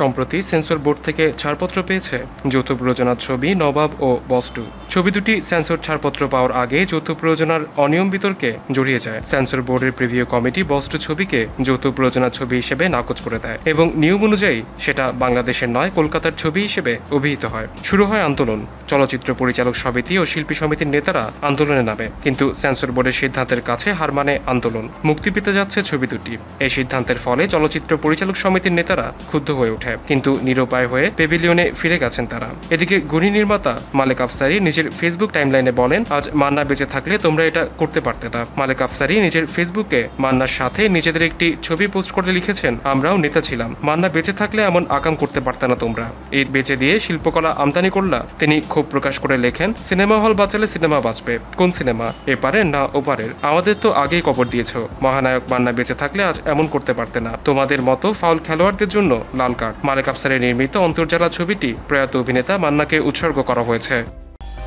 সম্প্রতি censor board থেকে ছাড়পত্র পেয়েছে। যৌথ প্রযোজনার ছবি নবাব ও বস্টু ছবি দুটি সেন্সর ছাড়পত্র পাওয়ার আগে যৌথ প্রযোজনার অনিয়ম বিতর্কে জড়িয়ে যায়। সেন্সর বোর্ডের প্রিভিউ কমিটি বস্ত্র ছবিকে যৌথ প্রযোজনার ছবি হিসেবে নাকচ করে দেয় এবং নিয়ম অনুযায়ী সেটা বাংলাদেশের নয়, কলকাতার ছবি হিসেবে অভিহিত হয়। শুরু হয় আন্দোলন। চলচ্চিত্র পরিচালক সমিতি ও শিল্পী সমিতির নেতারা আন্দোলনে নামে, কিন্তু সেন্সর বোর্ডের সিদ্ধান্তের কাছে হার মানে আন্দোলন। মুক্তি পেতে যাচ্ছে ছবি দুটি। এই সিদ্ধান্তের ফলে চলচ্চিত্র পরিচালক সমিতির নেতারা ক্ষুব্ধ হয়ে ওঠে, কিন্তু নিরুপায় হয়ে পেভিলিয়নে ফিরে গেছেন তারা। এদিকে গুণী নির্মাতা মালেক আফসারি নিজের ফেসবুক টাইমলাইনে বলেন, আজ মান্না বেঁচে থাকলে তোমরা এটা করতে পারতে না। মালেক আফসারি নিজের ফেসবুকে মান্নার সাথে নিজেদের একটি ছবি পোস্ট করে লিখেছেন, আমরাও নেতা ছিলাম। মান্না বেঁচে থাকলে এমন আকাম করতে পারতে না তোমরা। এই বেঁচে দিয়ে শিল্পকলা আমদানি করলা, তিনি ক্ষোভ প্রকাশ করে লেখেন, সিনেমা হল বাঁচালে সিনেমা বাঁচবে। কোন সিনেমা? এপারের না ওপারের? আমাদের তো আগেই কবর দিয়েছ। মহানায়ক মান্না বেঁচে থাকলে আজ এমন করতে পারতে না। তোমাদের মতো ফাউল খেলোয়াড়দের জন্য লাল কার্ড। মালেক আফসারের নির্মিত অন্তর্জালা ছবিটি প্রয়াত অভিনেতা মান্নাকে উৎসর্গ করা হয়েছে।